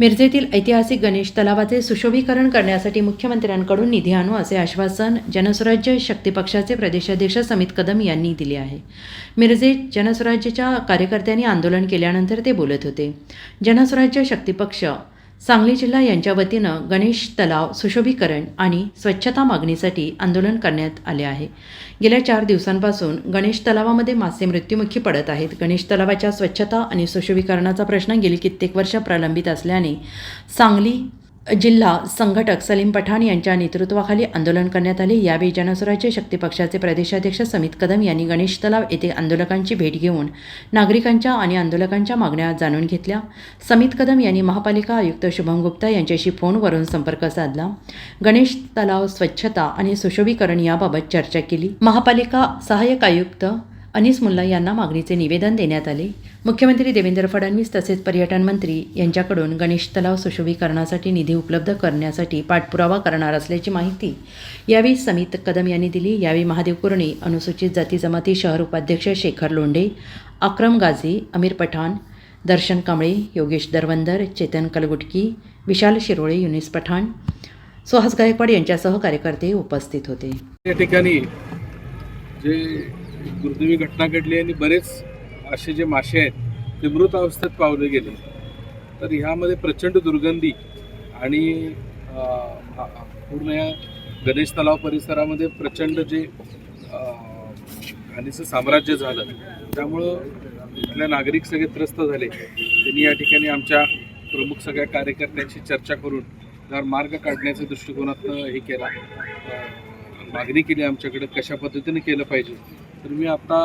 मिरजेतील ऐतिहासिक गणेश तलावाचे सुशोभीकरण करण्यासाठी मुख्यमंत्र्यांकडून निधी आणू असे आश्वासन जनस्वराज्य शक्ती पक्षाचे प्रदेशाध्यक्ष समित कदम यांनी दिले आहे. मिरजेत जनस्वराज्यच्या कार्यकर्त्यांनी आंदोलन केल्यानंतर ते बोलत होते. जनस्वराज्य शक्ती पक्ष सांगली जिल्हा यांच्या वतीनं गणेश तलाव सुशोभीकरण आणि स्वच्छता मागणीसाठी आंदोलन करण्यात आले आहे. गेल्या चार दिवसांपासून गणेश तलावामध्ये मासे मृत्युमुखी पडत आहेत. गणेश तलावाच्या स्वच्छता आणि सुशोभीकरणाचा प्रश्न गेली कित्येक वर्ष प्रलंबित असल्याने सांगली जिल्हा संघटक सलीम पठाण यांच्या नेतृत्वाखाली आंदोलन करण्यात आले. यावेळी जनसुराज्य शक्ती पक्षाचे प्रदेशाध्यक्ष समित कदम यांनी गणेश तलाव येथे आंदोलकांची भेट घेऊन नागरिकांच्या आणि आंदोलकांच्या मागण्या जाणून घेतल्या. समित कदम यांनी महापालिका आयुक्त शुभम गुप्ता यांच्याशी फोनवरून संपर्क साधला. गणेश तलाव स्वच्छता आणि सुशोभीकरण याबाबत चर्चा केली. महापालिका सहाय्यक आयुक्त अनिस मुल्ला यांना मागणीचे निवेदन देण्यात आले. मुख्यमंत्री देवेंद्र फडणवीस तसेच पर्यटन मंत्री यांच्याकडून गणेश तलाव सुशोभीकरणासाठी निधी उपलब्ध करण्यासाठी पाठपुरावा करणार असल्याची माहिती यावेळी समित कदम यांनी दिली. यावेळी महादेव कुरणे अनुसूचित जाती जमाती शहर उपाध्यक्ष शेखर लोंढे अक्रम गाझी अमीर पठाण दर्शन कांबळे योगेश दरवंदर चेतन कलगुटकी विशाल शिरोळे युनिस पठाण सुहास गायकवाड यांच्यासह कार्यकर्ते उपस्थित होते. या ठिकाणी जे दुर्दैवी घटना घडली आणि बरेच असे जे मासे आहेत ते मृत अवस्थेत पावले गेले. तर ह्यामध्ये प्रचंड दुर्गंधी आणि पूर्ण या गणेश तलाव परिसरामध्ये प्रचंड जे घाणीचं साम्राज्य झालं त्यामुळं इथल्या नागरिक सगळे त्रस्त झाले. त्यांनी या ठिकाणी आमच्या प्रमुख सगळ्या कार्यकर्त्यांशी चर्चा करून त्यावर मार्ग काढण्याच्या दृष्टिकोनातनं हे केला. मागणी केली आमच्याकडे कशा पद्धतीने केलं पाहिजे. तर मी आता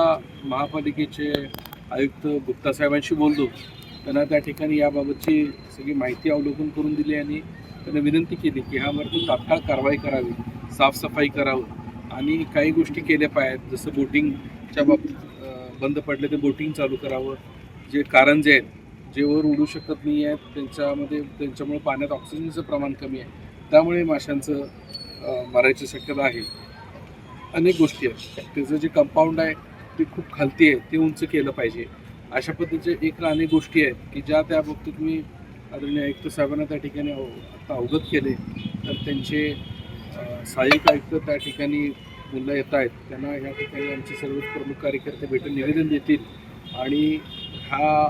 महापालिकेचे आयुक्त गुप्ता साहेबांशी बोलतो. त्यांना त्या ठिकाणी याबाबतची सगळी माहिती अवलोकन करून दिली आणि त्यांना विनंती केली की ह्यावरती तात्काळ कारवाई करावी साफसफाई करावं आणि काही गोष्टी केल्या पाहिजेत. जसं बोटिंगच्या बाबतीत बंद पडले ते बोटिंग चालू करावं. जे कारंजे आहेत जे वर उडू शकत नाही आहेत त्यांच्यामध्ये त्यांच्यामुळे पाण्यात ऑक्सिजनचं प्रमाण कमी आहे. त्यामुळे माशांचं मारायची शक्यता आहे. अनेक गोष्टी आहेत. त्याचं जे कंपाऊंड आहे ते खूप खालती आहे ते उंच केलं पाहिजे. अशा पद्धतीचे एक अनेक गोष्टी आहेत की ज्या त्या बाबतीत मी आदरणीय आयुक्त साहेबांना त्या ठिकाणी आता अवगत केले. तर त्यांचे सहाय्यक आयुक्त त्या ठिकाणी मुलं येत आहेत. त्यांना या ठिकाणी आमचे सर्व प्रमुख कार्यकर्ते भेटून निवेदन देतील. आणि ह्या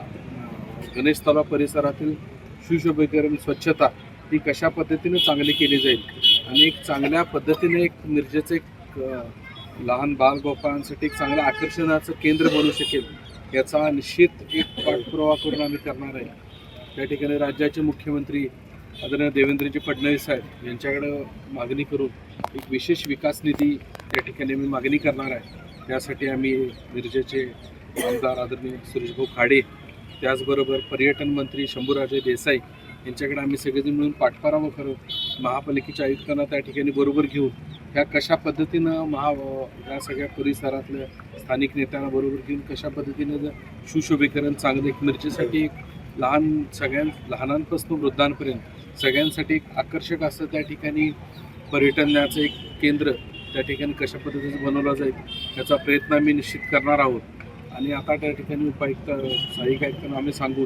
गणेश तलाव परिसरातील सुशोभीकरण स्वच्छता ही कशा पद्धतीने चांगली केली जाईल? आणि एक चांगल्या पद्धतीने एक मिरजेचं एक एक लहान बालगोपाळांसाठी एक चांगलं आकर्षणाचं केंद्र बनू शकेल याचा निश्चित एक पाठपुरावा करून आम्ही करणार आहे. त्या ठिकाणी राज्याचे मुख्यमंत्री आदरणीय देवेंद्रजी फडणवीस साहेब यांच्याकडं मागणी करून एक विशेष विकास निधी त्या ठिकाणी मी मागणी करणार आहे. त्यासाठी आम्ही मिरजेचे आमदार आदरणीय सुरेशभाऊ खाडे त्याचबरोबर पर्यटन मंत्री शंभूराजे देसाई यांच्याकडे आम्ही सगळेजण मिळून पाठपुरावा करू महापालिकेच्या आयुक्तांना त्या ठिकाणी बरोबर घेऊन ह्या कशा पद्धतीनं महा ह्या सगळ्या परिसरातल्या स्थानिक नेत्यांना बरोबर घेऊन कशा पद्धतीनं जर सुशोभीकरण चांगलं एक मिरचीसाठी एक लहान सगळ्यां लहानांपासून वृद्धांपर्यंत सगळ्यांसाठी एक आकर्षक असं त्या ठिकाणी पर्यटनाचं एक केंद्र त्या ठिकाणी कशा पद्धतीचं बनवलं जाईल याचा प्रयत्न आम्ही निश्चित करणार आहोत. आणि आता त्या ठिकाणी उपायुक्त सहाय्यक आयुक्तांना आम्ही सांगू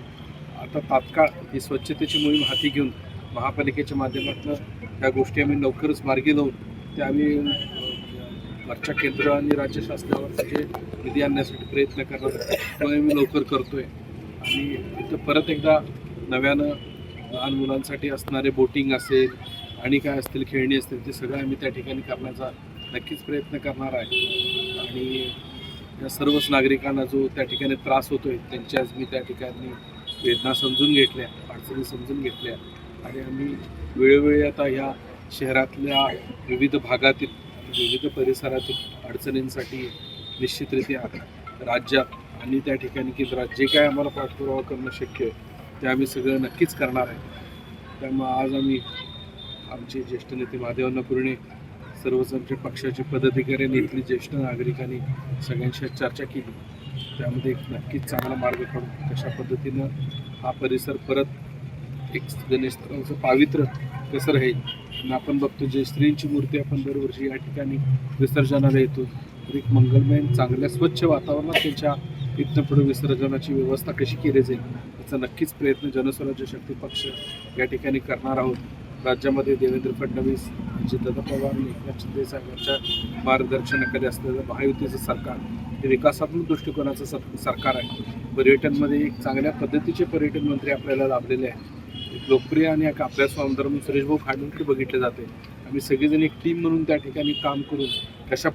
आता तात्काळ ही स्वच्छतेची मोहीम हाती घेऊन महापालिकेच्या माध्यमातून त्या गोष्टी आम्ही लवकरच मार्गी लावून ते आम्ही अ, वरच्या केंद्र आणि राज्य शासनावर त्याचे निधी आणण्यासाठी प्रयत्न करणार तो आम्ही लवकर करतोय. आणि इथं परत एकदा नव्यानं लहान मुलांसाठी असणारे बोटिंग असेल आणि काय असतील खेळणी असतील ते सगळं आम्ही त्या ठिकाणी करण्याचा नक्कीच प्रयत्न करणार आहे. आणि या सर्वच नागरिकांना जो त्या ठिकाणी त्रास होतो होतोय त्यांच्याच मी त्या ठिकाणी वेदना समजून घेतल्या अडचणी समजून घेतल्या. आणि आम्ही वेळोवेळी आता ह्या शहरातल्या विविध भागातील विविध परिसरातील अडचणींसाठी निश्चितरित्या राज्यात आणि त्या ठिकाणी केंद्रात जे काय आम्हाला पाठपुरावा करणं शक्य आहे ते आम्ही सगळं नक्कीच करणार आहे. त्यामुळं आज आम्ही आमचे ज्येष्ठ नेते महादेवांना पूर्णे सर्वच आमच्या पक्षाचे पदाधिकारी आणि इथली ज्येष्ठ नागरिकांनी सगळ्यांशी चर्चा केली. त्यामध्ये एक नक्कीच चांगला मार्ग काढून कशा पद्धतीनं हा परिसर परत एक गणेश तलावाचं पावित्र्य कसं राहील आणि आपण बघतो जे स्त्रींची मूर्ती आपण दरवर्षी या ठिकाणी विसर्जनाला येतो. तर एक मंगलमय चांगल्या स्वच्छ वातावरणात त्यांच्या इथनं पुढे विसर्जनाची व्यवस्था कशी केली जाईल याचा नक्कीच प्रयत्न जनस्वराज्य शक्ती पक्ष या ठिकाणी करणार आहोत. राज्यामध्ये देवेंद्र फडणवीस दादा पवार आणि एकनाथ शिंदे साहेबांच्या मार्गदर्शनाखाली असलेलं महायुतीचं सरकार हे विकासात्मक दृष्टिकोनाचं सरकार आहे. पर्यटनमध्ये एक चांगल्या पद्धतीचे पर्यटन मंत्री आपल्याला लाभलेले आहेत. एक लोकप्रिय आणि एक अभ्यासू आमदार म्हणून सुरेशभाऊ खाडूंकडे बघितले जाते. आम्ही सगळेजण एक टीम म्हणून त्या ठिकाणी काम करून कशा